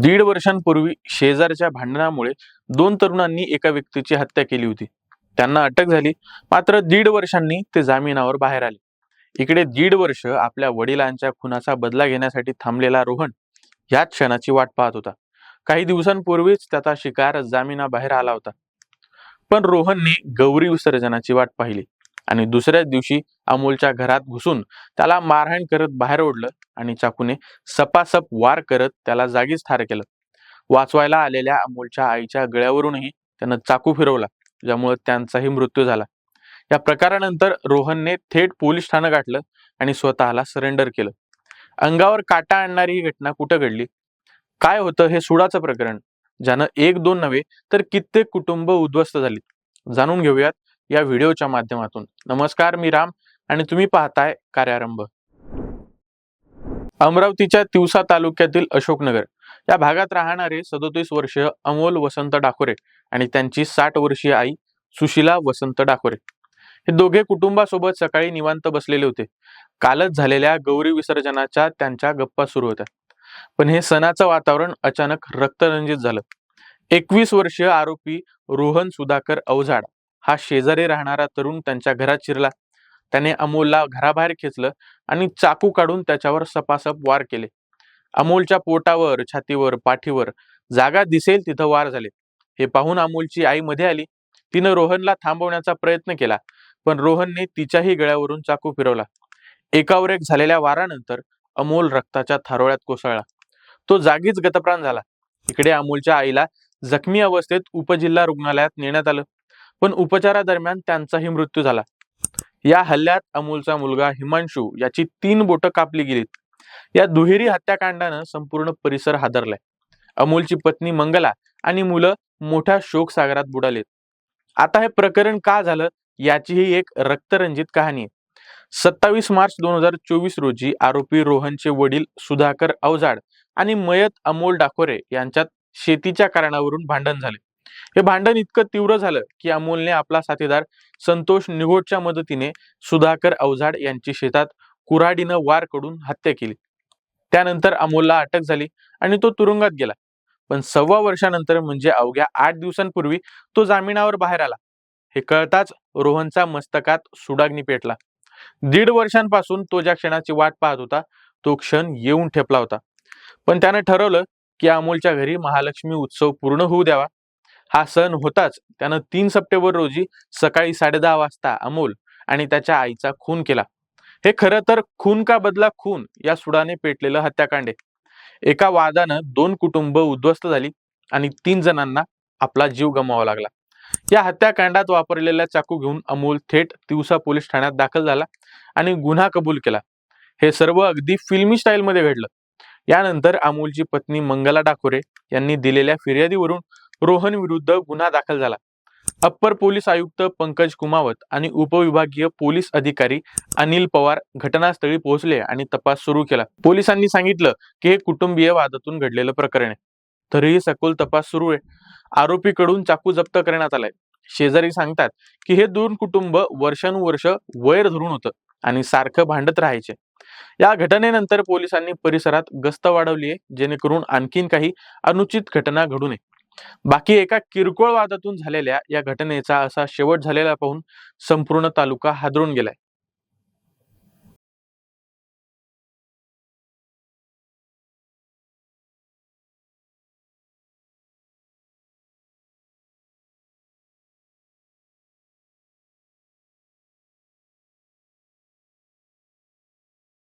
दीड वर्षांपूर्वी शेजारच्या भांडणामुळे दोन तरुणांनी एका व्यक्तीची हत्या केली होती. त्यांना अटक झाली. मात्र दीड वर्षांनी ते जामिनावर बाहेर आले. इकडे दीड वर्ष आपल्या वडिलांच्या खुनाचा बदला घेण्यासाठी थांबलेला रोहन याच क्षणाची वाट पाहत होता. काही दिवसांपूर्वीच त्याचा शिकार जामिनाबाहेर आला होता. पण रोहनने गौरी विसर्जनाची वाट पाहिली. आणि दुसऱ्याच दिवशी अमोलच्या घरात घुसून त्याला मारहाण करत बाहेर ओढलं आणि चाकूने सपासप वार करत त्याला जागीच ठार केलं. वाचवायला आलेल्या अमोलच्या आईच्या गळ्यावरूनही त्यानं चाकू फिरवला ज्यामुळे त्यांचाही मृत्यू झाला. या प्रकारानंतर रोहनने थेट पोलीस ठाणं गाठलं आणि स्वतःला सरेंडर केलं. अंगावर काटा आणणारी ही घटना कुठं घडली? काय होतं हे सुडाचं प्रकरण ज्यानं एक दोन नव्हे तर कित्येक कुटुंब उद्ध्वस्त झाली. जाणून घेऊयात या व्हिडिओच्या माध्यमातून. नमस्कार मी राम आणि तुम्ही पाहताय कार्यारंभ. अमरावतीच्या तिवसा तालुक्यातील अशोकनगर या भागात राहणारे सदोतीस वर्षीय अमोल वसंत डाकोरे आणि त्यांची साठ वर्षीय आई सुशिला वसंत डाकोरे हे दोघे कुटुंबासोबत सकाळी निवांत बसलेले होते. कालच झालेल्या गौरी विसर्जनाच्या त्यांच्या गप्पा सुरू होत्या. पण हे सणाचं वातावरण अचानक रक्तरंजित झालं. एकवीस वर्षीय आरोपी रोहन सुधाकर अवजाड हा शेजारी राहणारा तरुण त्यांच्या घरात शिरला. त्याने अमोलला घराबाहेर खेचलं आणि चाकू काढून त्याच्यावर सपासप वार केले. अमोलच्या पोटावर छातीवर पाठीवर जागा दिसेल तिथं वार झाले. हे पाहून अमोलची आई मध्ये आली. तिनं रोहनला थांबवण्याचा प्रयत्न केला पण रोहनने तिच्याही गळ्यावरून चाकू फिरवला. एकावर एक झालेल्या वारानंतर अमोल रक्ताच्या थारोळ्यात कोसळला. तो जागीच गतप्राण झाला. इकडे अमोलच्या आईला जखमी अवस्थेत उपजिल्हा रुग्णालयात नेण्यात आलं. पण उपचारादरम्यान त्यांचाही मृत्यू झाला. या हल्ल्यात अमोलचा मुलगा हिमांशू याची तीन बोटं कापली गेलीत. या दुहेरी हत्याकांडानं संपूर्ण परिसर हादरलाय. अमोलची पत्नी मंगला आणि मुलं मोठ्या शोक सागरात बुडालेत. आता हे प्रकरण का झालं याचीही एक रक्तरंजित कहाणी आहे. सत्तावीस मार्च दोन हजार चोवीस रोजी आरोपी रोहनचे वडील सुधाकर अवजाड आणि मयत अमोल डाकोरे यांच्यात शेतीच्या कारणावरून भांडण झाले. हे भांडण इतकं तीव्र झालं की अमोलने आपला साथीदार संतोष निगोटच्या मदतीने सुधाकर अवजाड यांची शेतात कुऱ्हाडीनं वारकडून हत्या केली. त्यानंतर अमोलला अटक झाली आणि तो तुरुंगात गेला. पण सव्वा वर्षानंतर म्हणजे अवघ्या आठ दिवसांपूर्वी तो जामिनावर बाहेर आला. हे कळताच रोहनचा मस्तकात सुडाग्नी पेटला. दीड वर्षांपासून तो ज्या क्षणाची वाट पाहत होता तो क्षण येऊन ठेपला होता. पण त्यानं ठरवलं की अमोलच्या घरी महालक्ष्मी उत्सव पूर्ण होऊ द्यावा. हा सण होताच. त्यानं तीन सप्टेंबर रोजी सकाळी साडेदहा वाजता अमोल आणि त्याच्या आईचा खून केला. हे खरं तर खून का बदला खून या सुडाने पेटलेलं हत्याकांड आहे. एका वादानं दोन कुटुंब उद्ध्वस्त झाली आणि तीन जणांना आपला जीव गमावा लागला. या हत्याकांडात वापरलेला चाकू घेऊन अमोल थेट तिवसा पोलीस ठाण्यात दाखल झाला आणि गुन्हा कबूल केला. हे सर्व अगदी फिल्मी स्टाईलमध्ये घडलं. यानंतर अमोलची पत्नी मंगला डाकोरे यांनी दिलेल्या फिर्यादीवरून रोहन विरुद्ध गुन्हा दाखल झाला. अप्पर पोलीस आयुक्त पंकज कुमावत आणि उपविभागीय पोलीस अधिकारी अनिल पवार घटनास्थळी पोहोचले आणि तपास सुरू केला. पोलिसांनी सांगितलं की हे कुटुंबीय वादातून घडलेलं प्रकरण आहे. तरीही सखोल तपास सुरू आहे. आरोपीकडून चाकू जप्त करण्यात आलाय. शेजारी सांगतात की हे दोन कुटुंब वर्षानुवर्ष वैर धरून होतं आणि सारखं भांडत राहायचे. या घटनेनंतर पोलिसांनी परिसरात गस्त वाढवली आहे जेणेकरून आणखीन काही अनुचित घटना घडू नये. बाकी एका किरकोळ वादातून झालेल्या या घटनेचा असा शेवट झालेला पाहून संपूर्ण तालुका हादरून गेलाय.